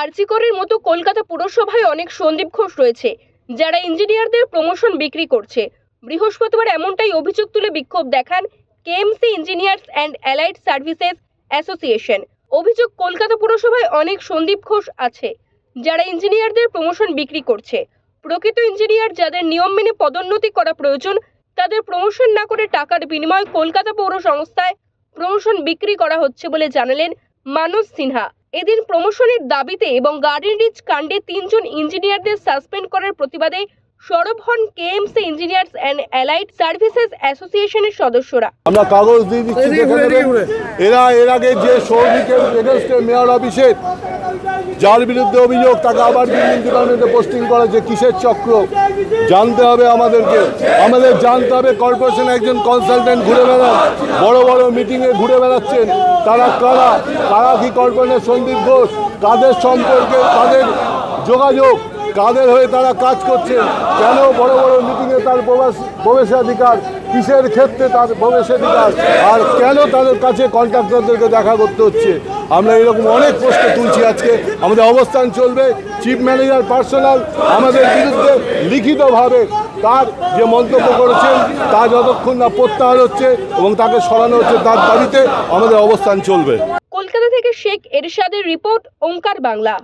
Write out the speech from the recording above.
আরজিকরের মতো কলকাতা পুরসভায় অনেক সন্দীপ ঘোষ রয়েছে, যারা ইঞ্জিনিয়ারদের প্রমোশন বিক্রি করছে। বৃহস্পতিবার এমনটাই অভিযোগ তুলে বিক্ষোভ দেখান KMC engineers and allied services association. অভিযোগ, কলকাতা পুরসভায় অনেক সন্দীপ ঘোষ আছে, যারা ইঞ্জিনিয়ারদের প্রমোশন বিক্রি করছে। প্রকৃত ইঞ্জিনিয়ার যাদের নিয়ম মেনে পদোন্নতি করা প্রয়োজন, তাদের প্রমোশন না করে টাকার বিনিময়ে কলকাতা পৌর সংস্থায় প্রমোশন বিক্রি করা হচ্ছে বলে জানালেন মানস সিনহা। এদিন প্রমোশনের দাবিতে এবং গার্ডেন রিচ কাণ্ডে তিনজন ইঞ্জিনিয়ারদের সাসপেন্ড করার প্রতিবাদে সরব হন KMC engineers and allied services অ্যাসোসিয়েশনের সদস্যরা। আমরা কাগজ দিয়ে দিচ্ছি এরা এর আগে যে সৌভিকের এগেনস্টে মেয়র অফিসে যার বিরুদ্ধে অভিযোগ, তাকে আবার বিল্ডিং ডিপার্টমেন্টে পোস্টিং করেছে কিসের চক্র? জানতে হবে আমাদেরকে। আমাদের জানতে হবে কর্পোরেশনে একজন কনসালটেন্ট ঘুরে বেড়ান বড় বড় মিটিংয়ে ঘুরে বেড়াচ্ছেন। তারা কারা? কারা কি কর্পোরেশনের সন্দীপ ঘোষ? কাদের সম্পর্কে তাদের যোগাযোগ? কাদের হয়ে তারা কাজ করছেন কেন বড় বড় মিটিংয়ে তার প্রবেশ- প্রবেশাধিকার কিসের ক্ষেত্রে তার প্রবেশাধিকার আর কেন তাদের কাছে কন্ট্রাক্টরদেরকে দেখা করতে হচ্ছে? আমরা এরকম অনেক প্রশ্ন তুলছি আজকে। আমাদের অবস্থান চলবে। চিফ ম্যানেজার পার্সোনাল আমাদের বিরুদ্ধে লিখিতভাবে তার যে মন্তব্য করেছেন, তা যতক্ষণ না প্রত্যাহার হচ্ছে এবং তাকে সরানো হচ্ছে তার দাবিতে আমাদের অবস্থান চলবে। কলকাতা থেকে শেখ এরশাদের রিপোর্ট, ওঙ্কার বাংলা।